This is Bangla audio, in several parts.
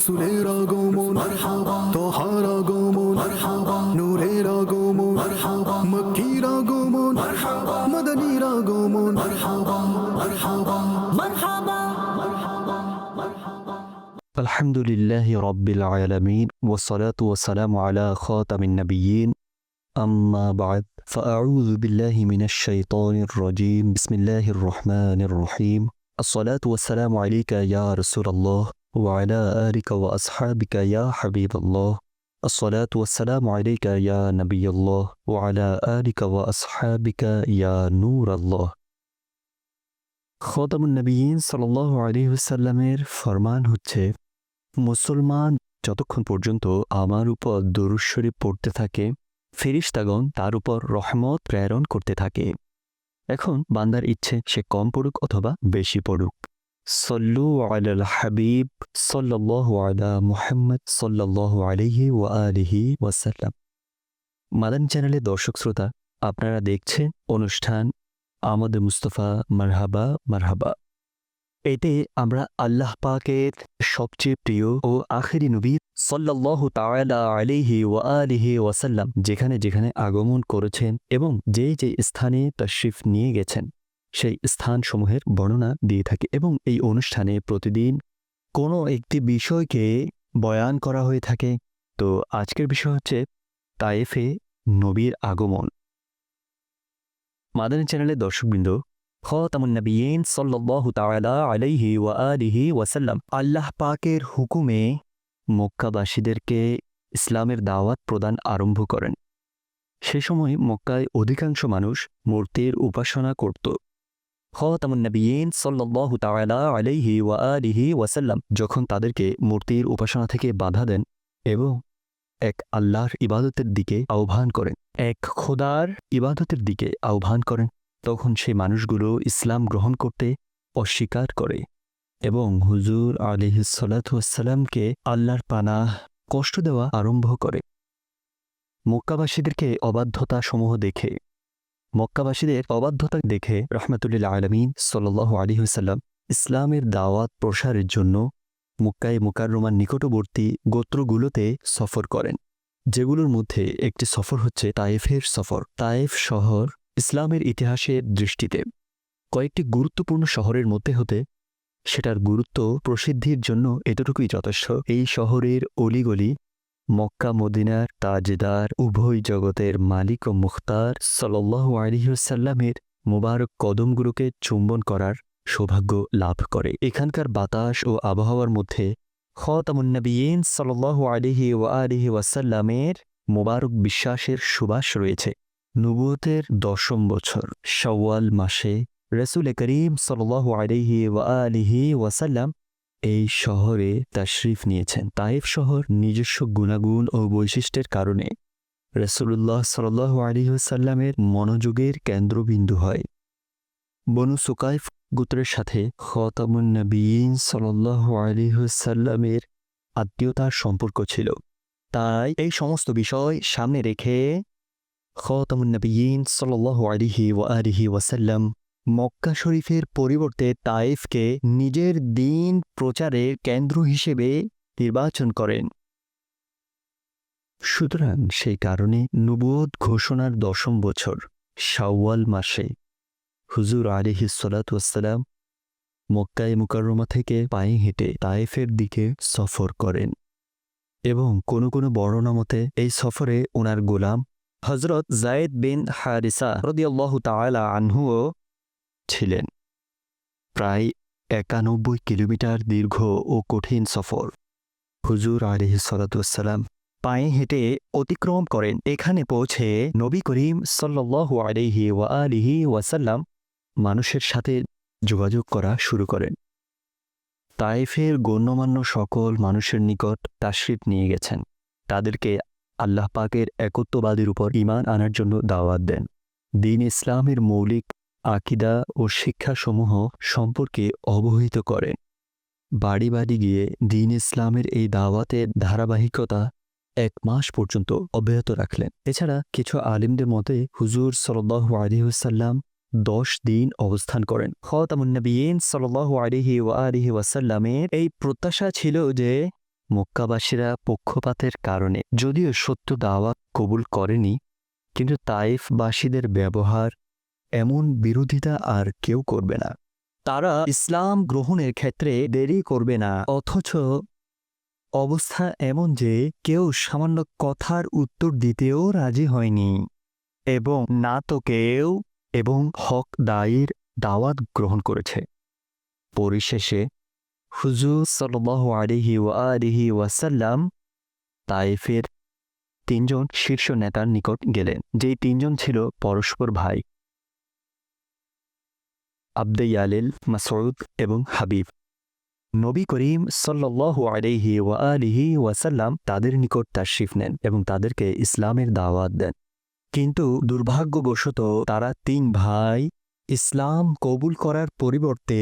রসুলের আগমন তোহার আগমন নূরের আগমন মক্কির আগমন মদনীর আগমন الحمد لله رب العالمين والصلاة والسلام على خاتم النبيين أما بعد فأعوذ بالله من الشيطان الرجيم بسم الله الرحمن الرحيم الصلاة والسلام عليك يا رسول الله وعلى آلك وأصحابك يا حبيب الله الصلاة والسلام عليك يا نبي الله وعلى آلك وأصحابك يا نور الله খতামুন নবীন সাল্লাহ আলিহাসাল্লামের ফরমান হচ্ছে মুসলমান যতক্ষণ পর্যন্ত আমার উপর দরুদ শরীফ পড়তে থাকে ফেরিস্তাগণ তার উপর রহমত প্রেরণ করতে থাকে এখন বান্দার ইচ্ছে সে কম পড়ুক অথবা বেশি পড়ুক সল্লু আলাল হাবিব সাল্লাহ আলা মুহাম্মদ সাল্লাহ আলিহি ওয়া আলিহি ওয়াসাল্লাম। মাদান চ্যানেলে দর্শক শ্রোতা, আপনারা দেখছেন অনুষ্ঠান আমাদ মুস্তফা মারহাবা মারহাবা। এতে আমরা আল্লাহ পাকের সবচেয়ে প্রিয় ও আখেরি নবী সাল্লাহ তাআলা আলিহি ওয়া আলিহি ওয়াসাল্লাম যেখানে যেখানে আগমন করেছেন এবং যে যে স্থানে তশরিফ নিয়ে গেছেন। সেই স্থানসমূহের বর্ণনা দিয়ে থাকে এবং এই অনুষ্ঠানে প্রতিদিন কোনো একটি বিষয়কে বয়ান করা হয়ে থাকে। তো আজকের বিষয় হচ্ছে তায়েফে নবীর আগমন। মাদানী চ্যানেলের দর্শকবৃন্দ খতামুন্নবীন সাল্লাল্লাহু তাআলা আলাইহি ওয়া আলিহি ওয়াসাল্লাম, আল্লাহ পাকের হুকুমে মক্কাবাসীদেরকে ইসলামের দাওয়াত প্রদান আরম্ভ করেন। সে সময় মক্কায় অধিকাংশ মানুষ মূর্তির উপাসনা করত। খতামুন্নবীন সাল্লাল্লাহু তাআলা আলাইহি ওয়া আলিহি ওয়াসাল্লাম যখন তাদেরকে মূর্তির উপাসনা থেকে বাধা দেন এবং এক আল্লাহর ইবাদতের দিকে আহ্বান করেন, এক খোদার ইবাদতের দিকে আহ্বান করেন, তখন সেই মানুষগুলো ইসলাম গ্রহণ করতে অস্বীকার করে এবং হুজুর আলিহিসাল্লামকে আল্লাহর পানাহ কষ্ট দেওয়া আরম্ভ করে। মক্কাবাসীদেরকে অবাধ্যতা সমূহ দেখে মক্কাবাসীদের অবাধ্যতা দেখে রহমতুল্লাহ আলমিন সাল্লাহ আলিহাসাল্লাম ইসলামের দাওয়াত প্রসারের জন্য মুক্কায় মুকাররমার নিকটবর্তী গোত্রগুলোতে সফর করেন। যেগুলোর মধ্যে একটি সফর হচ্ছে তায়েফের সফর। তায়েফ শহর ইসলামের ইতিহাসের দৃষ্টিতে কয়েকটি গুরুত্বপূর্ণ শহরের মধ্যে হতে সেটার গুরুত্ব প্রসিদ্ধির জন্য এতটুকুই যথেষ্ট। এই শহরের অলিগলি মক্কা, মদিনার তাজদার, উভয় জগতের মালিক ও মুখতার সাল্লাহ আলিহাসাল্লামের মুবারক কদমগুলোকে চুম্বন করার সৌভাগ্য লাভ করে। এখানকার বাতাস ও আবহাওয়ার মধ্যে খতামুন্নবীন সাল্লাহ আলিহি ওয়া আলিহি ওয়াসাল্লামের মোবারক বিশ্বাসের সুবাস রয়েছে। নবুয়তের দশম বছর সওয়াল মাসে রসুল করিম সাল্লাহ আলিহি ওয়া আলিহি ওয়াসাল্লাম এই শহরে তাশরিফ নিয়েছেন। তাইফ শহর নিজস্ব গুণাগুণ ও বৈশিষ্ট্যের কারণে রসুল্লাহ সাল্লাহ আলিহাসাল্লামের মনোযোগের কেন্দ্রবিন্দু হয়। বনু সুকাইফ গোত্রের সাথে খতামুন নবীন সাল্লাহ আলিহাসাল্লামের আত্মীয়তার সম্পর্ক ছিল। তাই এই সমস্ত বিষয় সামনে রেখে খতামুন নবীন সাল্লাহ আলিহি ওয়া আলিহি ওয়াসাল্লাম মক্কা শরীফের পরিবর্তে তাইফকে নিজের দিন প্রচারের কেন্দ্র হিসেবে নির্বাচন করেন। সুতরাং সেই কারণে নবুয়ত ঘোষণার দশম বছর, শাওয়াল মাসে হুজুর আলিহি সালাতাম মক্কায় মুকাররমা থেকে পায়ে হেঁটে তায়েফের দিকে সফর করেন এবং কোনো কোনো বর্ণনা মতে এই সফরে ওনার গোলাম হজরত জায়েদ বিন হারিসা রদিয়াল্লাহু তাআলা আনহুও ছিলেন। প্রায় একানব্বই কিলোমিটার দীর্ঘ ও কঠিন সফর। হুজুর আলিহি সালাতাম পায়ে হেঁটে অতিক্রম করেন। এখানে পৌঁছে নবী করিম সাল্লাল্লাহু আলিহি ওয়া ওয়াসাল্লাম মানুষের সাথে যোগাযোগ করা শুরু করেন। তাইফের গণ্যমান্য সকল মানুষের নিকট তাশরিফ নিয়ে গেছেন। তাদেরকে আল্লাহ পাকের একত্ববাদের উপর ইমান আনার জন্য দাওয়াত দেন। দিন ইসলামের মৌলিক আকিদা ও শিক্ষাসমূহ সম্পর্কে অবহিত করেন বাড়ি বাড়ি গিয়ে দিন ইসলামের এই দাওয়াতের ধারাবাহিকতা এক মাস পর্যন্ত অব্যাহত রাখলেন। এছাড়া কিছু আলিমদের মতে হুজুর সাল্লাহ আলিহুসাল্লাম দশ দিন অবস্থান করেন। খতামুন্নবীন সাল্লাহ আলিহি ওয়া আলিহি ওয়াসাল্লামের এই প্রত্যাশা ছিল যে মক্কাবাসীরা পক্ষপাতের কারণে, যদিও সত্য দাওয়াত কবুল করেনি, কিন্তু তাইফবাসীদের ব্যবহার এমন বিরোধিতা আর কেউ করবে না। তারা ইসলাম গ্রহণের ক্ষেত্রে দেরি করবে না, অথচ অবস্থা এমন যে কেউ সামান্য কথার উত্তর দিতেও রাজি হয়নি। এবং না তো কেউ এবং হক দায়ের দাওয়াত গ্রহণ করেছে। পরিশেষে হুজুর সাল্লাহ আলিহি ওয়ালিহি ওয়াসাল্লাম তাইফের তিনজন শীর্ষ নেতার নিকট গেলেন, যেই তিনজন ছিল পরস্পর ভাই। আব্দে ইয়ালিল, মাসউদ এবং হাবিব। নবী করিম সাল্লাল্লাহু আলাইহি ওয়ালিহি ওয়াসাল্লাম তাদের নিকট তাশরিফ নেন এবং তাদেরকে ইসলামের দাওয়াত দেন। কিন্তু দুর্ভাগ্যবশত তারা তিন ভাই ইসলাম কবুল করার পরিবর্তে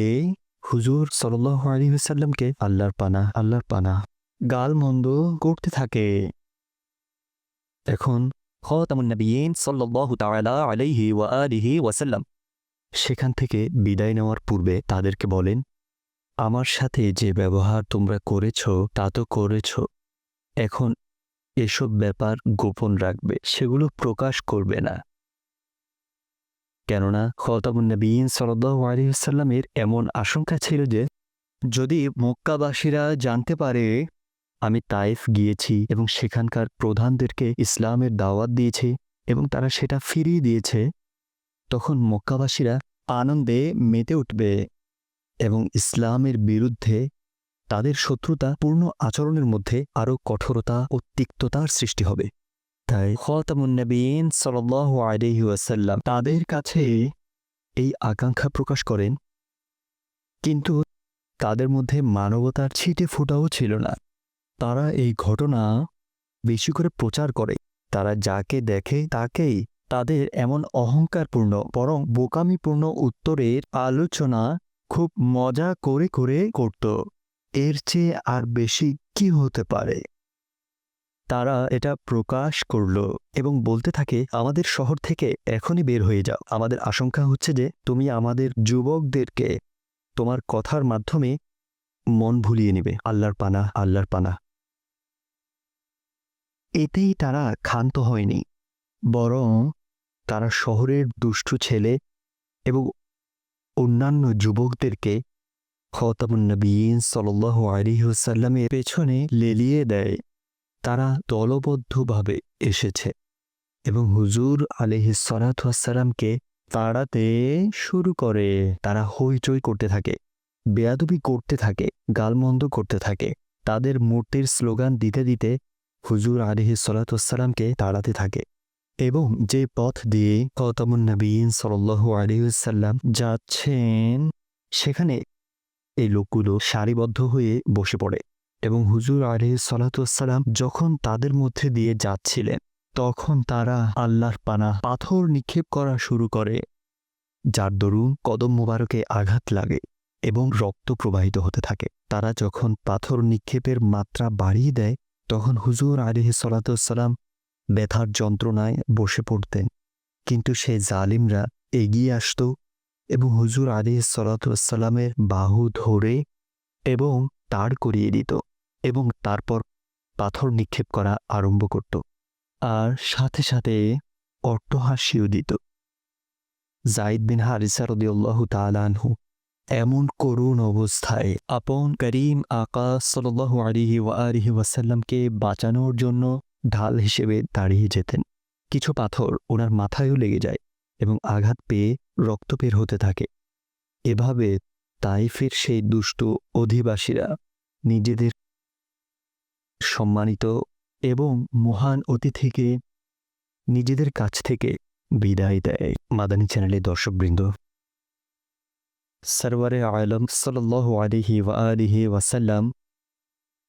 হুজুর সাল্লাল্লাহু আলাইহি ওয়াসাল্লামকে আল্লাহর পানা আল্লাহর পানা গালমন্দ করতে থাকে। এখন খতামুন নবীন সাল্লাল্লাহু তাআলা আলাইহি ওয়া আলিহি ওয়াসাল্লাম সেখান থেকে বিদায় নেওয়ার পূর্বে তাদেরকে বলেন, আমার সাথে যে ব্যবহার তোমরা করেছ, তা তো করেছ। এখন এসব ব্যাপার গোপন রাখবে, সেগুলো প্রকাশ করবে না। কেননা আলাইহি ওয়াসাল্লামের এমন আশঙ্কা ছিল যে, যদি মক্কাবাসীরা জানতে পারে, আমি তাইফ গিয়েছি এবং সেখানকার প্রধানদেরকে ইসলামের দাওয়াত দিয়েছি এবং তারা সেটা ফিরিয়ে দিয়েছে তখন মক্কাবাসীরা আনন্দে মেতে উঠবে এবং ইসলামের বিরুদ্ধে তাদের শত্রুতা পূর্ণ আচরণের মধ্যে আরও কঠোরতা ও তিক্ততার সৃষ্টি হবে। তাই খতামুন্নবীন সাল্লাহ আলহি ওয়াসাল্লাম তাদের কাছে এই আকাঙ্ক্ষা প্রকাশ করেন। কিন্তু তাদের মধ্যে মানবতার ছিটে ফোটাও ছিল না। তারা এই ঘটনা বেশি করে প্রচার করে। তারা যাকে দেখে তাকেই তাদের এমন অহংকারপূর্ণ, বরং বোকামিপূর্ণ উত্তরের আলোচনা খুব মজা করে করে করত। এর চেয়ে আর বেশি কি হতে পারে? তারা এটা প্রকাশ করল এবং বলতে থাকে, আমাদের শহর থেকে এখনই বের হয়ে যাও। আমাদের আশঙ্কা হচ্ছে যে তুমি আমাদের যুবকদেরকে তোমার কথার মাধ্যমে মন ভুলিয়ে নিবে। আল্লাহর পানা আল্লাহর পানা এতেই তারা ক্ষান্ত হয়নি, বরং তারা শহরের দুষ্টু ছেলে এবং অন্যান্য যুবকদেরকে খতামুন্নবীন সাল্লাহ আলিহসাল্লামের পেছনে লেলিয়ে দেয়। তারা দলবদ্ধভাবে এসেছে এবং হুজুর আলিহিসালাতামকে তাড়াতে শুরু করে। তারা হইচই করতে থাকে, বেয়াদবি করতে থাকে, গালমন্দ করতে থাকে। তাদের মূর্তির স্লোগান দিতে দিতে হুজুর আলিহি সালাতামকে তাড়াতে থাকে। এবং যে পথ দিয়ে কতমুন নবীন সাল্লাহ আলিউসাল্লাম যাচ্ছেন, সেখানে এই লোকগুলো সারিবদ্ধ হয়ে বসে পড়ে এবং হুজুর আলিহ সালাতাম যখন তাদের মধ্যে দিয়ে যাচ্ছিলেন, তখন তারা আল্লাহর পানা পাথর নিক্ষেপ করা শুরু করে, যার দরুন কদম মোবারকে আঘাত লাগে এবং রক্ত প্রবাহিত হতে থাকে। তারা যখন পাথর নিক্ষেপের মাত্রা বাড়িয়ে দেয়, তখন হুজুর আলিহ সালাতাম ব্যথার যন্ত্রণায় বসে পড়তেন। কিন্তু সে জালিমরা এগিয়ে আসত এবং হুজুর আলী সালাতামের বাহু ধরে এবং তার করিয়ে দিত এবং তারপর পাথর নিক্ষেপ করা আরম্ভ করত। আর সাথে সাথে অট্টহাসিও দিত। জাইদ বিন হারিসা রদিউল্লাহ তালানহু এমন করুণ অবস্থায় আপন করিম আকা সাল্লাহ আলিহি ওয়ারিহি ওয়াসাল্লামকে বাঁচানোর জন্য ঢাল হিসেবে দাঁড়িয়ে যেতেন। কিছু পাথর ওনার মাথায়ও লেগে যায় এবং আঘাত পেয়ে রক্ত বের হতে থাকে। এভাবে তাইফের সেই দুষ্ট অধিবাসীরা নিজেদের সম্মানিত এবং মহান অতিথিকে নিজেদের কাছ থেকে বিদায় দেয়। মাদানী চ্যানেলের দর্শকবৃন্দ, সরওয়ারে আলম সাল্লাহ আলিহি ওয়া আলিহি ওয়াসাল্লাম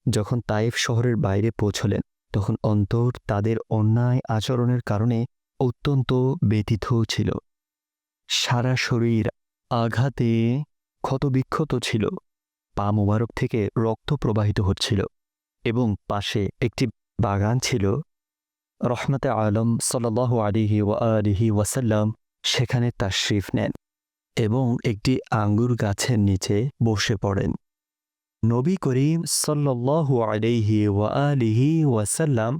যখন তাইফ শহরের বাইরে পৌঁছলেন তখন অন্তর তাদের অন্যায় আচরণের কারণে অত্যন্ত ব্যথিত ছিল। সারা শরীর আঘাতে ক্ষতবিক্ষত ছিল। পা মোবারক থেকে রক্ত প্রবাহিত হচ্ছিল এবং পাশে একটি বাগান ছিল। রহমতে আলম সাল্লাহ আলিহি আলিহি ওয়াসাল্লাম সেখানে তার তাশরিফ নেন এবং একটি আঙ্গুর গাছের নিচে বসে পড়েন। নবী করিম আলাইহি ওয়া আলিহি ওয়াসাল্লাম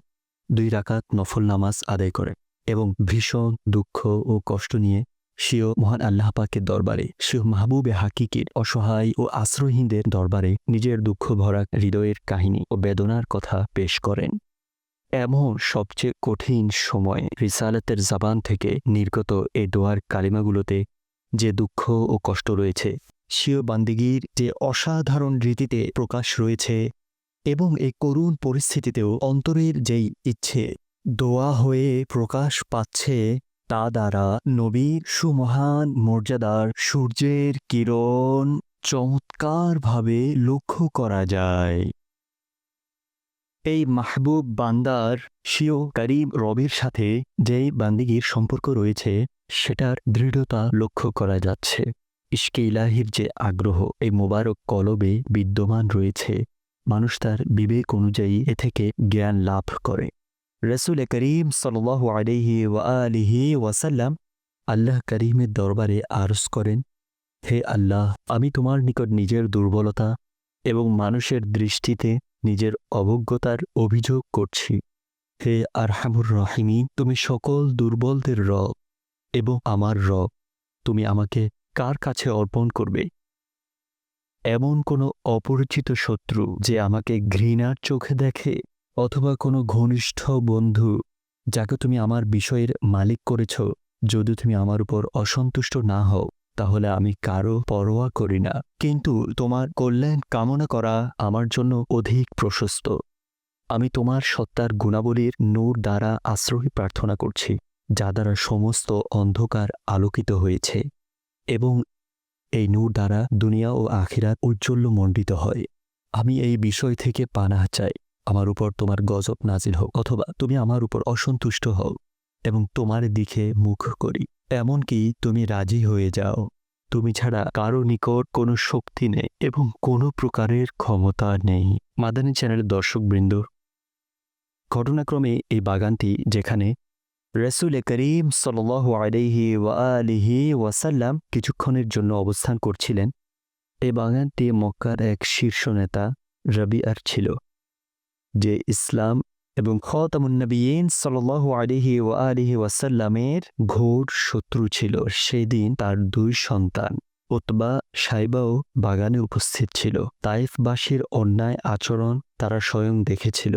দুই রাকাত নফল নামাজ আদায় করে এবং ভীষণ দুঃখ ও কষ্ট নিয়ে সিও মহান আল্লাহ পাকের দরবারে সিও মাহবুবে হাকিকের অসহায় ও আশ্রয়হীনদের দরবারে নিজের দুঃখ ভরা হৃদয়ের কাহিনী ও বেদনার কথা পেশ করেন। এমন সবচেয়ে কঠিন সময়ে রিসালাতের জাবান থেকে নির্গত এ দোয়ার কালিমাগুলোতে যে দুঃখ ও কষ্ট রয়েছে সিও বান্দিগির যে অসাধারণ রীতিতে প্রকাশ রয়েছে এবং এই করুণ পরিস্থিতিতেও অন্তরের যেই ইচ্ছে দোয়া হয়ে প্রকাশ পাচ্ছে, তা দ্বারা নবীর সুমহান মর্যাদার সূর্যের কিরণ চমৎকারভাবে লক্ষ্য করা যায়। এই মাহবুব বান্দার সিও করিম রবির সাথে যেই বান্দিগির সম্পর্ক রয়েছে, সেটার দৃঢ়তা লক্ষ্য করা যাচ্ছে। ইশকে ইলাহির যে আগ্রহ, এই মোবারক কলবে বিদ্যমান রয়েছে। মানুষ তার বিবেক অনুযায়ী এ থেকে জ্ঞান লাভ করে। রসুল করিম সাল্লাহ আলিহি ওয়া আলিহি ওয়াসাল্লাম আল্লাহ করিমের দরবারে আরস করেন, হে আল্লাহ, আমি তোমার নিকট নিজের দুর্বলতা এবং মানুষের দৃষ্টিতে নিজের অবজ্ঞতার অভিযোগ করছি। হে আরহামুর রহিমি তুমি সকল দুর্বলদের রব এবং আমার রব। তুমি আমাকে কার কাছে অর্পণ করবে? এমন কোনো অপরিচিত শত্রু যে আমাকে ঘৃণার চোখে দেখে, অথবা কোনো ঘনিষ্ঠ বন্ধু যাকে তুমি আমার বিষয়ের মালিক করেছ, যদি তুমি আমার উপর অসন্তুষ্ট না হও, তাহলে আমি কারও পরোয়া করি না। কিন্তু তোমার কল্যাণ কামনা করা আমার জন্য অধিক প্রশস্ত। আমি তোমার সত্তার গুণাবলীর নূর দ্বারা আশ্রয় প্রার্থনা করছি, যা দ্বারা সমস্ত অন্ধকার আলোকিত হয়েছে। এবং এই নূর দ্বারা দুনিয়া ও আখিরাত উজ্জ্বল্য মণ্ডিত হয়। আমি এই বিষয় থেকে পানাহ চাই, আমার উপর তোমার গজব নাজিল হোক, অথবা তুমি আমার উপর অসন্তুষ্ট হও এবং তোমার দিকে মুখ করি। এমনকি তুমি রাজি হয়ে যাও। তুমি ছাড়া কারও নিকট কোনো শক্তি নেই এবং কোনো প্রকারের ক্ষমতা নেই। মাদানী চ্যানেলের দর্শকবৃন্দ, ঘটনাক্রমে এই বাগানটি যেখানে রসুল করিম সাল আলিহি ওয়াসাল্লাম কিছুক্ষণের জন্য অবস্থান করছিলেন এই বাগানটি মক্কার এক শীর্ষ নেতা রবি আর ছিল, যে ইসলাম এবং খতামুন্নবীন সাল আলিহি ওয়া আলিহি ওয়াসাল্লামের ঘোর শত্রু ছিল। সেদিন তার দুই সন্তান উতবা সাইবাও বাগানে উপস্থিত ছিল। তাইফবাসীর অন্যায় আচরণ তারা স্বয়ং দেখেছিল।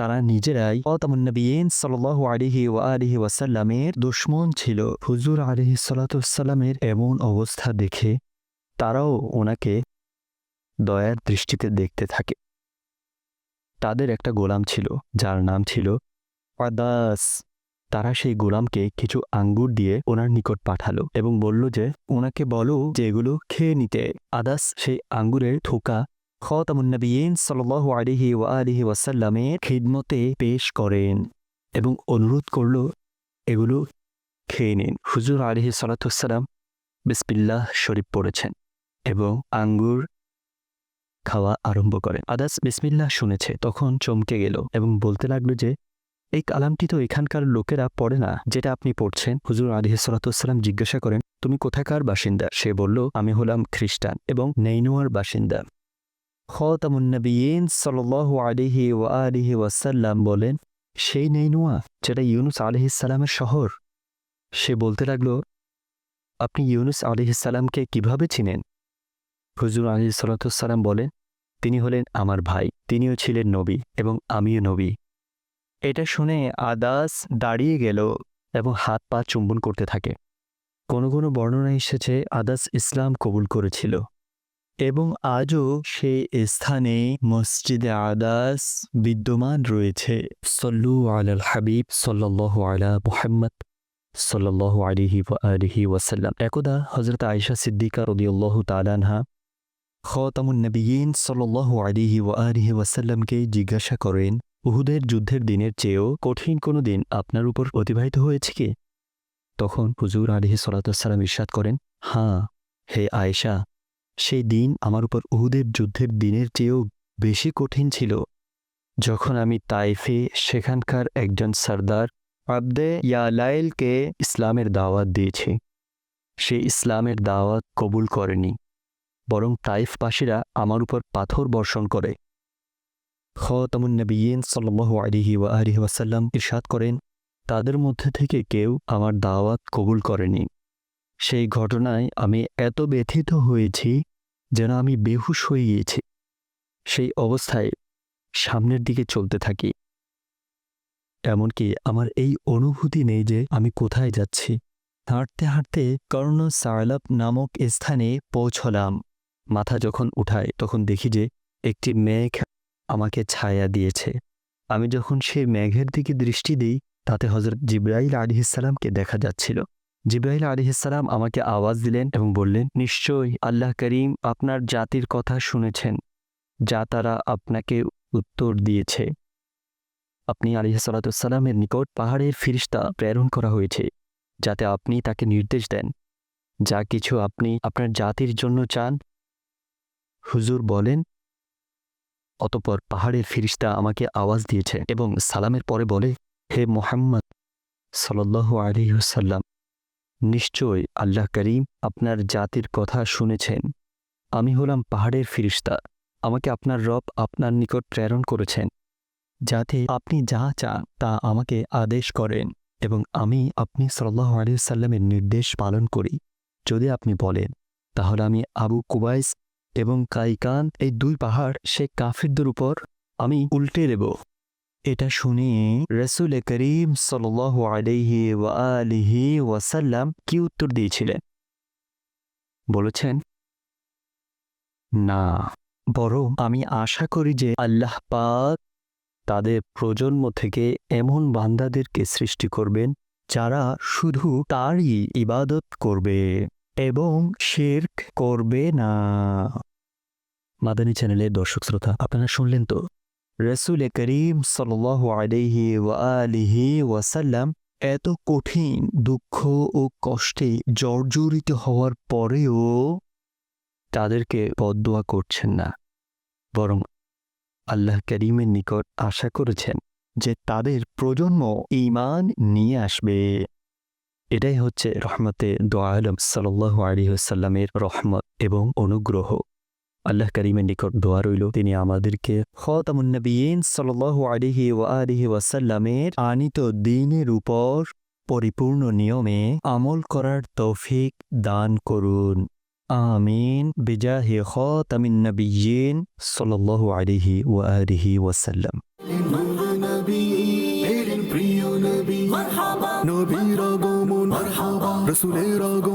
তারা নিজেরাই অতামুন্নবীন সাল আলিহি ওয়া আলিহি ওয়াসাল্লামের দুশ্মন ছিল। হুজুর আলিহি সাল্লাতুসাল্লামের এমন অবস্থা দেখে তারাও ওনাকে দয়ার দৃষ্টিতে দেখতে থাকে। তাদের একটা গোলাম ছিল, যার নাম ছিল আদাস। তারা সেই গোলামকে কিছু আঙ্গুর দিয়ে ওনার নিকট পাঠালো এবং বলল যে, ওনাকে বলো যে এগুলো খেয়ে নিতে। আদাস সেই আঙ্গুরের থোকা খতামুন্নবীন সাল আলিহি ওয়া আলিহি ওয়াসাল্লামের খিদমতে পেশ করেন এবং অনুরোধ করল এগুলো খেয়ে নিন। হুজুর আলিহি সালাতাম বিসপিল্লাহ শরীফ পড়েছেন এবং আঙ্গুর খাওয়া আরম্ভ করেন। আদাস বিসমিল্লাহ শুনেছে, তখন চমকে গেল এবং বলতে লাগল যে, এই কালামটি তো এখানকার লোকেরা পড়ে না, যেটা আপনি পড়ছেন? হুজুর আলিহ সালাতাম জিজ্ঞাসা করেন, তুমি কোথাকার বাসিন্দা? সে বলল, আমি হলাম খ্রিস্টান এবং নেইনুয়ার বাসিন্দা। খতামুন্নবীন সাল আলিহি ওয়া আলিহি ওয়াসাল্লাম বলেন, সেই নেইনুয়া যেটা ইউনুস আলিহিসাল্লামের শহর। সে বলতে লাগল, আপনি ইউনুস আলিহিসাল্লামকে কীভাবে চিনেন? হুজুর আলী সাল্লাম বলেন, তিনি হলেন আমার ভাই, তিনিও ছিলেন নবী এবং আমিও নবী। এটা শুনে আদাস দাঁড়িয়ে গেল এবং হাত পা চুম্বন করতে থাকে। কোনো কোনো বর্ণনা এসেছে আদাস ইসলাম কবুল করেছিল। এবং আজও সে স্থানে মসজিদে আদাস বিদ্যমান রয়েছে। সল্লু আলাল হাবিব সাল্লাহ আলা মুহাম্মদ সাল্লাহ আলিহি আলিহি ওয়াসাল্লাম। একদা হজরত আয়সা সিদ্দিকা রদিউল্লাহ তালানহা খতামুন্নবীন সাল্লাহ আলিহি ওয়া আলিহি ওয়াসাল্লামকে জিজ্ঞাসা করেন, উহুদের যুদ্ধের দিনের চেয়েও কঠিন কোনো দিন আপনার উপর অতিবাহিত হয়েছে কি? তখন হুজুর আলিহি সাল্লাতাম ইরশাদ করেন হাঁ হে আয়েশা সেই দিন আমার উপর উহুদের যুদ্ধের দিনের চেয়েও বেশি কঠিন ছিল। যখন আমি তাইফে সেখানকার একজন সর্দার আবদে ইয়ালাইলকে ইসলামের দাওয়াত দিয়েছি। সে ইসলামের দাওয়াত কবুল করেনি, বরং তাইফবাসীরা আমার উপর পাথর বর্ষণ করে। খতামুন নবীন সাল্লাল্লাহু আলিহি ওয়া আলিহি ওয়াসাল্লাম ইরশাদ করেন, তাদের মধ্যে থেকে কেউ আমার দাওয়াত কবুল করেনি। সেই ঘটনায় আমি এত ব্যথিত হয়েছি যেন আমি বেহুশ হয়ে গিয়েছি। সেই অবস্থায় সামনের দিকে চলতে থাকি। এমনকি আমার এই অনুভূতি নেই যে আমি কোথায় যাচ্ছি। হাঁটতে হাঁটতে কর্ণ সারলাপ নামক স্থানে পৌঁছলাম। মাথা যখন উঠায়, তখন দেখি যে একটি মেঘ আমাকে ছায়া দিয়েছে। আমি যখন সেই মেঘের দিকে দৃষ্টি দিই, তাতে হজরত জিব্রাইল আলিহিসাল্লামকে দেখা যাচ্ছিল। জিব্রাইল আলিহিসাল্লাম আমাকে আওয়াজ দিলেন এবং বললেন নিশ্চয়ই আল্লাহ করিম আপনার জাতির কথা শুনেছেন, যা তারা আপনাকে উত্তর দিয়েছে। আপনি আলিহাসাল্লাতুসাল্লামের নিকট পাহাড়ের ফিরিস্তা প্রেরণ করা হয়েছে, যাতে আপনি তাকে নির্দেশ দেন। যা কিছু আপনি আপনার জাতির জন্য চান। হুজুর বলেন, অতপর পাহাড়ের ফিরিস্তা আমাকে আওয়াজ দিয়েছে এবং সালামের পরে বলে, হে মোহাম্মদ সাল্লাল্লাহু আলিহাসাল্লাম নিশ্চয় আল্লাহ করিম আপনার জাতির কথা শুনেছেন। আমি হলাম পাহাড়ের ফিরিস্তা। আমাকে আপনার রব আপনার নিকট প্রেরণ করেছেন। যাতে আপনি যা চান তা আমাকে আদেশ করেন এবং আমি আপনি সাল্লাহ আলিয়াল্লামের নির্দেশ পালন করি। যদি আপনি বলেন, তাহলে আমি আবু কুবাইস এবং কাইকান, এই দুই পাহাড় সে কাফিরদের উপর আমি উল্টে দেব। এটা শুনে রসুল করিম সাল্লাহ আলহি ওয়ালিহি ওয়াসাল্লাম কি উত্তর দিয়েছিলেন? বলেছেন, না, বরং আমি আশা করি যে আল্লাহ পাক তাদের প্রজন্ম থেকে এমন বান্দাদেরকে সৃষ্টি করবেন যারা শুধু তারই ইবাদত করবে এবং শেরক করবে না। মাদানী চ্যানেলের দর্শক শ্রোতা, আপনারা শুনলেন তো? রসুল করিম সাল আলহি ওয়ালিহি ওয়াসাল্লাম এত কঠিন দুঃখ ও কষ্টে জর্জরিত হওয়ার পরেও তাদেরকে বদোয়া করছেন না। বরং আল্লাহ করিমের নিকট আশা করেছেন যে তাদের প্রজন্ম ঈমান নিয়ে আসবে। এটাই হচ্ছে রহমতে দোয়ালম সাল্লাহ আলিহাসাল্লামের রহমত এবং অনুগ্রহ। আল্লাহ করিমের নিকট দোয়া রইল। তিনি আমাদেরকে খতামুন্নবীন সাল্লাহ আলিহি ও আলিহি ওয়াসাল্লামের আনিত দিনের উপর পরিপূর্ণ নিয়মে আমল করার তৌফিক দান করুন। আমিন। বিজাহি খতামিন নবিয়িন সাল্লাল্লাহু আলাইহি ওয়া আলিহি ওয়াসাল্লাম। প্রিয় নবী রসুলের আগমন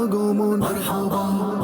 আগমন হাওয়া